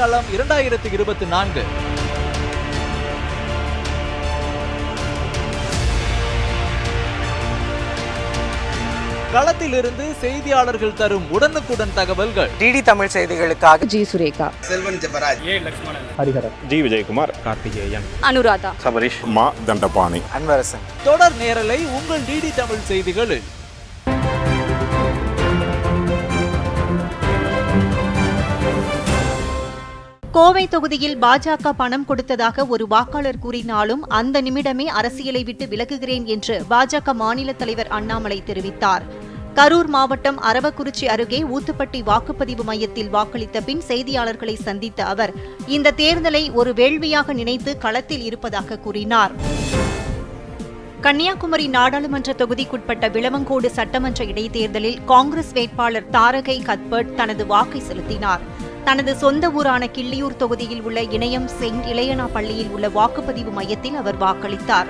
களம் இரண்டாயிரத்தி இருபத்தி நான்கு. களத்திலிருந்து செய்தியாளர்கள் தரும் உடனுக்குடன் தகவல்கள். டிடி தமிழ் செய்திகளுக்காக ஜி சுரேகா. செல்வன் ஜெபராஜ். ஜி விஜயகுமார். கார்த்திகேயன். அனுராதா. சபரிஷ். மா தண்டபாணி. அன்பரசன். தொடர் நேரலை உங்கள் டிடி தமிழ் செய்திகளில். கோவை தொகுதியில் பாஜக பணம் கொடுத்ததாக ஒரு வாக்காளர் கூறினாலும் அந்த நிமிடமே அரசியலை விட்டு விலகுகிறேன் என்று பாஜக மாநில தலைவர் அண்ணாமலை தெரிவித்தார். கரூர் மாவட்டம் அரவக்குறிச்சி அருகே ஊத்துப்பட்டி வாக்குப்பதிவு மையத்தில் வாக்களித்த பின் செய்தியாளர்களை சந்தித்த அவர் இந்த தேர்தலை ஒரு வேள்வியாக நினைத்து களத்தில் இருப்பதாக கூறினார். கன்னியாகுமரி நாடாளுமன்ற தொகுதிக்குட்பட்ட விளவங்கோடு சட்டமன்ற இடைத்தேர்தலில் காங்கிரஸ் வேட்பாளர் தாரகை கத்பர்ட் தனது வாக்கை செலுத்தினார். தனது சொந்த ஊரான கிள்ளியூர் தொகுதியில் உள்ள இணையம் செயின்ட் இளையனா பள்ளியில் உள்ள வாக்குப்பதிவு மையத்தில் அவர் வாக்களித்தார்.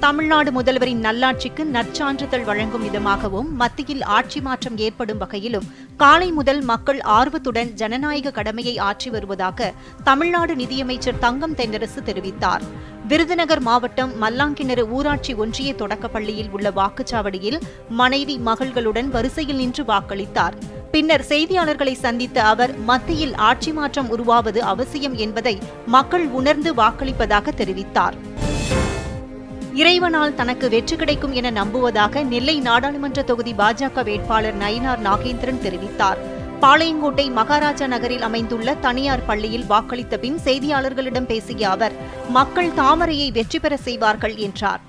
தமிழ்நாடு முதல்வரின் நல்லாட்சிக்கு நற்சான்றிதழ் வழங்கும் விதமாகவும் மத்தியில் ஆட்சி மாற்றம் ஏற்படும் வகையிலும் காலை முதல் மக்கள் ஆர்வத்துடன் ஜனநாயக கடமையை ஆற்றி வருவதாக தமிழ்நாடு நிதியமைச்சர் தங்கம் தென்னரசு தெரிவித்தார். விருதுநகர் மாவட்டம் மல்லாங்கிணறு ஊராட்சி ஒன்றிய தொடக்கப்பள்ளியில் உள்ள வாக்குச்சாவடியில் மனைவி மகள்களுடன் வரிசையில் நின்று வாக்களித்தார். பின்னர் செய்தியாளர்களை சந்தித்த அவர் மத்தியில் ஆட்சி மாற்றம் உருவாவது அவசியம் என்பதை மக்கள் உணர்ந்து வாக்களிப்பதாக தெரிவித்தார். இறைவனால் தனக்கு வெற்றி கிடைக்கும் என நம்புவதாக நெல்லை நாடாளுமன்ற தொகுதி பாஜக வேட்பாளர் நயினார் நாகேந்திரன் தெரிவித்தார். பாளையங்கோட்டை மகாராஜா நகரில் அமைந்துள்ள தனியார் பள்ளியில் வாக்களித்த பின் செய்தியாளர்களிடம் பேசிய அவர் மக்கள் தாமரையை வெற்றி பெற செய்வார்கள் என்றார்.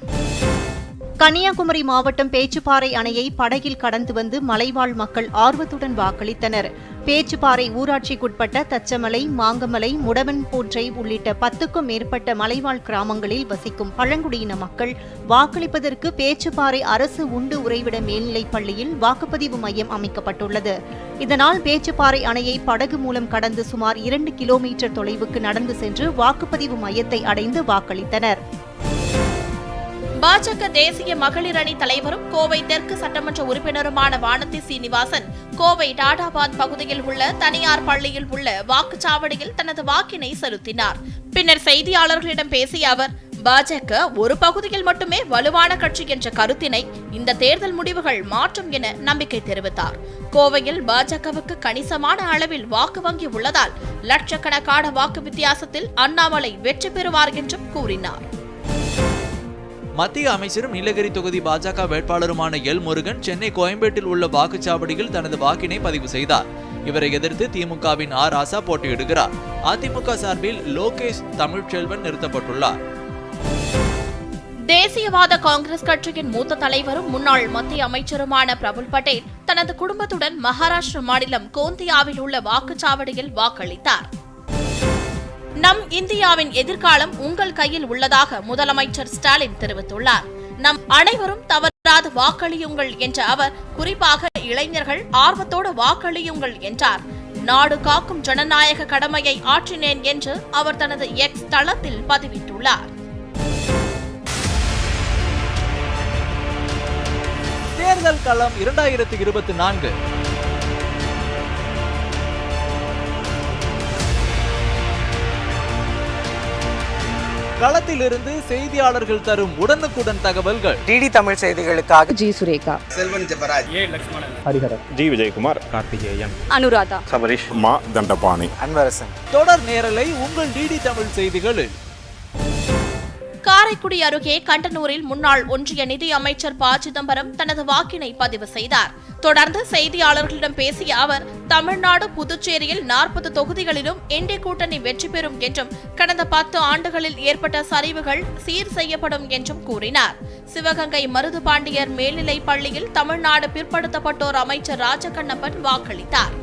கன்னியாகுமரி மாவட்டம் பேச்சுப்பாறை அணையை படகில் கடந்து வந்து மலைவாழ் மக்கள் ஆர்வத்துடன் வாக்களித்தனர். பேச்சுப்பாறை ஊராட்சிக்குட்பட்ட தச்சமலை மாங்கமலை முடவன்பூற்றை உள்ளிட்ட பத்துக்கும் மேற்பட்ட மலைவாழ் கிராமங்களில் வசிக்கும் பழங்குடியின மக்கள் வாக்களிப்பதற்கு பேச்சுப்பாறை அரசு உண்டு உறைவிட மேல்நிலைப் பள்ளியில் வாக்குப்பதிவு மையம் அமைக்கப்பட்டுள்ளது. இதனால் பேச்சுப்பாறை அணையை படகு மூலம் கடந்து சுமார் இரண்டு கிலோமீட்டர் தொலைவுக்கு நடந்து சென்று வாக்குப்பதிவு மையத்தை அடைந்து வாக்களித்தனர். பாஜக தேசிய மகளிர் அணி தலைவரும் கோவை தெற்கு சட்டமன்ற உறுப்பினருமான வானதி சீனிவாசன் கோவை டாடாபாத் பகுதியில் உள்ள தனியார் பள்ளியில் உள்ள வாக்குச்சாவடியில் தனது வாக்கினை செலுத்தினார். பின்னர் செய்தியாளர்களிடம் பேசிய அவர் பாஜக ஒரு பகுதியில் மட்டுமே வலுவான கட்சி என்ற கருத்தினை இந்த தேர்தல் முடிவுகள் மாற்றும் என நம்பிக்கை தெரிவித்தார். கோவையில் பாஜகவுக்கு கணிசமான அளவில் வாக்கு வங்கி உள்ளதால் லட்சக்கணக்கான வாக்கு வித்தியாசத்தில் அண்ணாமலை வெற்றி பெறுவார் என்றும் கூறினார். மத்திய அமைச்சரும் நீலகிரி தொகுதி பாஜக வேட்பாளருமான எல் முருகன் சென்னை கோயம்பேட்டில் உள்ள வாக்குச்சாவடியில் தனது வாக்கினை பதிவு செய்தார். இவரை எதிர்த்து திமுகவின் ஆர் ஆசா போட்டியிடுகிறார். அதிமுக சார்பில் லோகேஷ் தமிழ்ச்செல்வன் நிறுத்தப்பட்டுள்ளார். தேசியவாத காங்கிரஸ் கட்சியின் மூத்த தலைவரும் முன்னாள் மத்திய அமைச்சருமான பிரபுல் பட்டேல் தனது குடும்பத்துடன் மகாராஷ்டிர மாநிலம் கோந்தியாவில் உள்ள வாக்குச்சாவடியில் வாக்களித்தார். நம் இந்தியாவின் எதிர்காலம் உங்கள் கையில் உள்ளதாக முதலமைச்சர் ஸ்டாலின் தெரிவித்துள்ளார். நம் அனைவரும் தவறாது வாக்களியுங்கள் என்ற அவர் குறிப்பாக இளைஞர்கள் ஆர்வத்தோடு வாக்களியுங்கள் என்றார். நாடு காக்கும் ஜனநாயக கடமையை ஆற்றினேன் என்று அவர் தனது எக்ஸ் தளத்தில் பதிவிட்டுள்ளார். தேர்தல் களம் இரண்டாயிரத்தி இருபத்தி நான்கு. களத்திலிருந்து செய்தியாளர்கள் தரும் உடனுக்குடன் தகவல்கள். டிடி தமிழ் செய்திகளுக்காக ஜி சுரேகா. செல்வன் ஜெபராஜ். ஜி விஜயகுமார். கார்த்திகேயன். அனுராதா. சபரிஷ். மா தண்டபாணி. அன்பரசன் தொடர் நேரலை உங்கள் டிடி தமிழ் செய்திகளில். காரைக்குடி அருகே கண்டனூரில் முன்னாள் ஒன்றிய நிதி அமைச்சர் ப. சிதம்பரம் தனது வாக்கினை பதிவு செய்தார். தொடர்ந்து செய்தியாளர்களிடம் பேசிய அவர் தமிழ்நாடு புதுச்சேரியில் நாற்பது தொகுதிகளிலும் இந்திய கூட்டணி வெற்றி பெறும் என்றும் கடந்த பத்து ஆண்டுகளில் ஏற்பட்ட சரிவுகள் சீர் செய்யப்படும் என்றும் கூறினார். சிவகங்கை மருதுபாண்டியர் மேல்நிலைப் பள்ளியில் தமிழ்நாடு பிற்படுத்தப்பட்டோர் அமைச்சர் ராஜகண்ணப்பன் வாக்களித்தார்.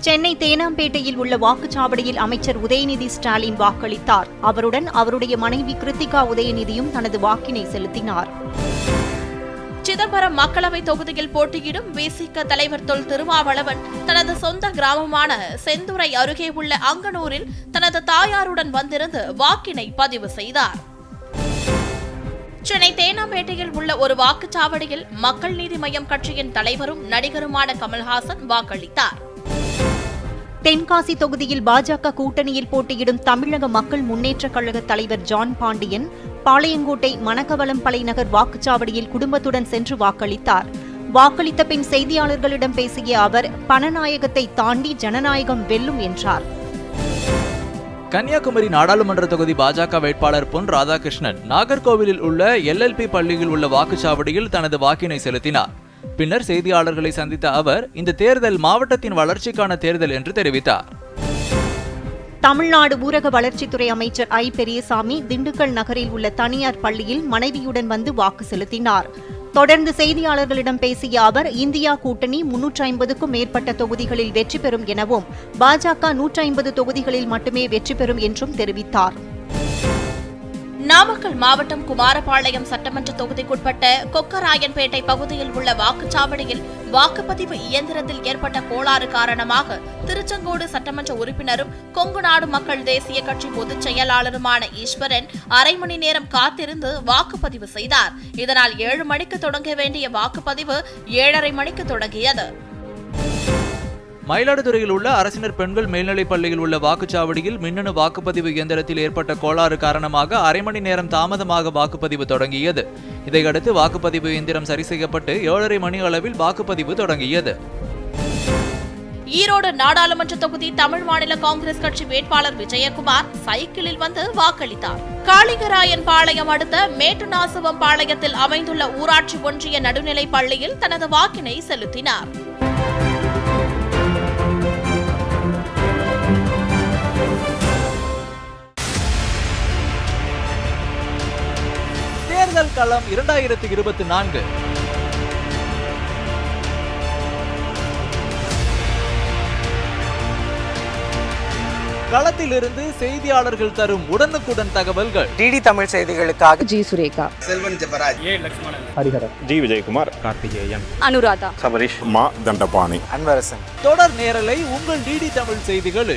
சென்னை தேனாம்பேட்டையில் உள்ள வாக்குச்சாவடியில் அமைச்சர் உதயநிதி ஸ்டாலின் வாக்களித்தார். அவருடன் அவருடைய மனைவி கிருத்திகா உதயநிதியும் தனது வாக்கினை செலுத்தினார். சிதம்பரம் மக்களவை தொகுதியில் போட்டியிடும் விசிக தலைவர் தொல் திருமாவளவன் தனது சொந்த கிராமமான செந்துறை அருகே உள்ள அங்கனூரில் தனது தாயாருடன் வந்திருந்து வாக்கினை பதிவு செய்தார். சென்னை தேனாம்பேட்டையில் உள்ள ஒரு வாக்குச்சாவடியில் மக்கள் நீதி மய்யம் கட்சியின் தலைவரும் நடிகருமான கமல்ஹாசன் வாக்களித்தார். தென்காசி தொகுதியில் பாஜக கூட்டணியில் போட்டியிடும் தமிழக மக்கள் முன்னேற்றக் கழக தலைவர் ஜான் பாண்டியன் பாளையங்கோட்டை மணக்கவலம் பழைநகர் வாக்குச்சாவடியில் குடும்பத்துடன் சென்று வாக்களித்தார். வாக்களித்த பின் செய்தியாளர்களிடம் பேசிய அவர் பணநாயகத்தை தாண்டி ஜனநாயகம் வெல்லும் என்றார். கன்னியாகுமரி நாடாளுமன்ற தொகுதி பாஜக வேட்பாளர் பொன் ராதாகிருஷ்ணன் நாகர்கோவிலில் உள்ள எல்எல்பி பள்ளியில் உள்ள வாக்குச்சாவடியில் தனது வாக்கினை செலுத்தினார். பின்னர் செய்தியாளர்களை சந்தித்த அவர் இந்த தேர்தல் மாவட்டத்தின் வளர்ச்சிக்கான தேர்தல் என்று தெரிவித்தார். தமிழ்நாடு ஊரக வளர்ச்சித்துறை அமைச்சர் ஐ. பெரியசாமி திண்டுக்கல் நகரில் உள்ள தனியார் பள்ளியில் மனைவியுடன் வந்து வாக்கு செலுத்தினார். தொடர்ந்து செய்தியாளர்களிடம் பேசிய அவர் இந்தியா கூட்டணி முன்னூற்றி ஐம்பதுக்கும் மேற்பட்ட தொகுதிகளில் வெற்றி பெறும் எனவும் பாஜக நூற்றி ஐம்பது தொகுதிகளில் மட்டுமே வெற்றி பெறும் என்றும் தெரிவித்தார். நாமக்கல் மாவட்டம் குமாரபாளையம் சட்டமன்ற தொகுதிக்குட்பட்ட கொக்கராயன்பேட்டை பகுதியில் உள்ள வாக்குச்சாவடியில் வாக்குப்பதிவு இயந்திரத்தில் ஏற்பட்ட கோளாறு காரணமாக திருச்செங்கோடு சட்டமன்ற உறுப்பினரும் கொங்கு நாடு மக்கள் தேசிய கட்சி பொதுச் செயலாளருமான ஈஸ்வரன் அரை மணி நேரம் காத்திருந்து வாக்குப்பதிவு செய்தார். இதனால் ஏழு மணிக்கு தொடங்க வேண்டிய வாக்குப்பதிவு ஏழரை மணிக்கு தொடங்கியது. மயிலாடுதுறையில் உள்ள அரசினர் பெண்கள் மேல்நிலைப் பள்ளியில் உள்ள வாக்குச்சாவடியில் மின்னணு வாக்குப்பதிவு இயந்திரத்தில் ஏற்பட்ட கோளாறு காரணமாக அரை மணி நேரம் தாமதமாக வாக்குப்பதிவு தொடங்கியது. இதையடுத்து வாக்குப்பதிவு இயந்திரம் சரி செய்யப்பட்டு ஏழரை மணி அளவில் வாக்குப்பதிவு தொடங்கியது. ஈரோடு நாடாளுமன்ற தொகுதி தமிழ் மாநில காங்கிரஸ் கட்சி வேட்பாளர் விஜயகுமார் சைக்கிளில் வந்து வாக்களித்தார். காளிகராயன் பாளையம் அடுத்த மேட்டுநாசவம் பாளையத்தில் அமைந்துள்ள ஊராட்சி ஒன்றிய நடுநிலைப் பள்ளியில் தனது வாக்கினை செலுத்தினார். தேர்தல் களம் இரண்டாயிரத்தி இருபத்தி நான்கு. களத்திலிருந்து செய்தியாளர்கள் தரும் உடனுக்குடன் தகவல்கள். டிடி தமிழ் செய்திகளுக்காக ஜி சுரேகா. ஹரிஹரன். ஜி விஜயகுமார். கார்த்திகேயன். அனுராதா. சபரிஷ். மா தண்டபாணி. அன்பரசன். தொடர் நேரலை உங்கள் டிடி தமிழ் செய்திகளில்